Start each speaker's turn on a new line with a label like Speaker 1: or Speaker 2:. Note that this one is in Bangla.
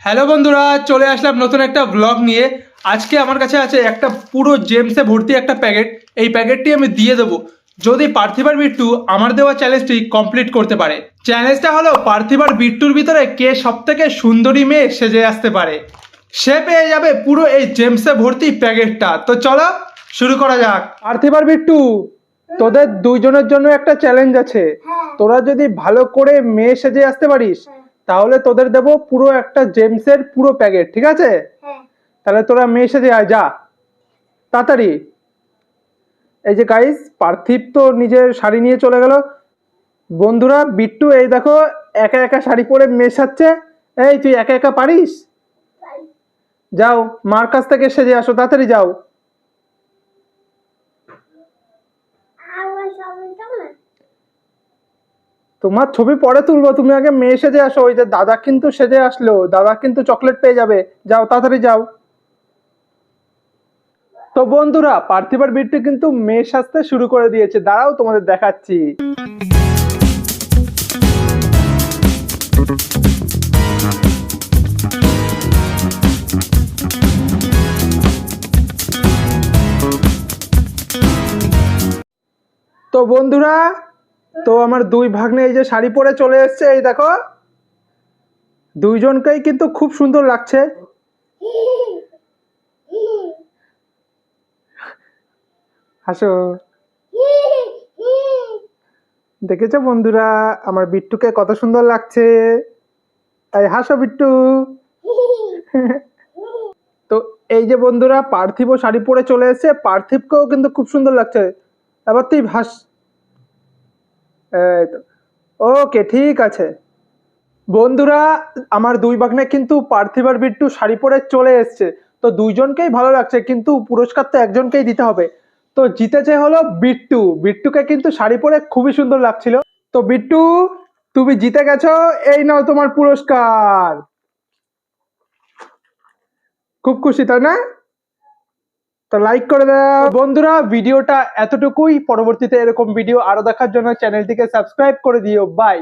Speaker 1: হ্যালো বন্ধুরা চলে আসলাম নতুন একটা ব্লগ নিয়ে। আজকে আমার কাছে আছে একটা পুরো জেমসে ভর্তি একটা প্যাকেট এই প্যাকেটটি আমি দিয়ে দেবো। যদি পার্থিবার বিট্টু আমার দেওয়া চ্যালেঞ্জটি কমপ্লিট করতে পারে। চ্যালেঞ্জটা হলো পার্থিবার বিট্টুর ভিতরে কে সব থেকে সুন্দরী মেয়ে সেজে আসতে পারে। সে পেয়ে যাবে পুরো এই জেমসে ভর্তি প্যাকেটটা তো চলো শুরু করা যাক। পার্থিবার বিট্টু তোদের দুইজনের জন্য একটা চ্যালেঞ্জ আছে। তোরা যদি ভালো করে মেয়ে সেজে আসতে পারিস তাহলে তোদের দেবো পুরো একটা জেমসের পুরো প্যাকেট ঠিক আছে?
Speaker 2: হ্যাঁ।
Speaker 1: তাহলে তোরা সেজে আয় যা। তাড়াতাড়ি। এই যে গাইস পার্থিব তো নিজের শাড়ি নিয়ে চলে গেল। বন্ধুরা বিট্টু এই দেখো একা একা শাড়ি পরে মেশাচ্ছে এই তুই একা একা পারিস? যাও মার কাছ থেকে সেজে আসো তাড়াতাড়ি যাও
Speaker 2: আমার সামনে যাও না
Speaker 1: তোমার ছবি পরে তুলবো, তুমি আগে মেয়ে সেজে আসো, ওই যে দাদা কিন্তু সেজে আসলো, দাদা কিন্তু চকলেট পেয়ে যাবে, যাও তাড়াতাড়ি যাও। তো বন্ধুরা পার্থিবার বিট্টু কিন্তু মেয়ে সাজতে শুরু করে দিয়েছে, দাঁড়াও তোমাদের দেখাচ্ছি। তো বন্ধুরা তো আমার দুই ভাগ্নে এই যে শাড়ি পরে চলে এসছে, এই দেখো। দুইজনকেই কিন্তু খুব সুন্দর লাগছে। হাসো দেখেছ বন্ধুরা, আমার বিট্টুকে কত সুন্দর লাগছে। তাই হাসো বিট্টু। তো এই যে বন্ধুরা, পার্থিবও শাড়ি পরে চলে এসেছে, পার্থিবকেও কিন্তু খুব সুন্দর লাগছে। এবার তুই হাস ওকে ঠিক আছে। বন্ধুরা, আমার দুই বাগনে কিন্তু পার্থিবার বিট্টু শাড়ি পরে চলে এসছে। তো দুইজনকেই ভালো লাগছে, কিন্তু পুরস্কার তো একজনকেই দিতে হবে। তো জিতেছে হলো বিট্টু। বিট্টুকে কিন্তু শাড়ি পরে খুবই সুন্দর লাগছিল। তো বিট্টু, তুমি জিতে গেছো, এই নাও তোমার পুরস্কার। খুব খুশি, তাই না? তো লাইক করে দাও। বন্ধুরা, ভিডিওটা এতটুকুই। পরবর্তীতে এরকম ভিডিও আরও দেখার জন্য চ্যানেলটিকে সাবস্ক্রাইব করে দিও। বাই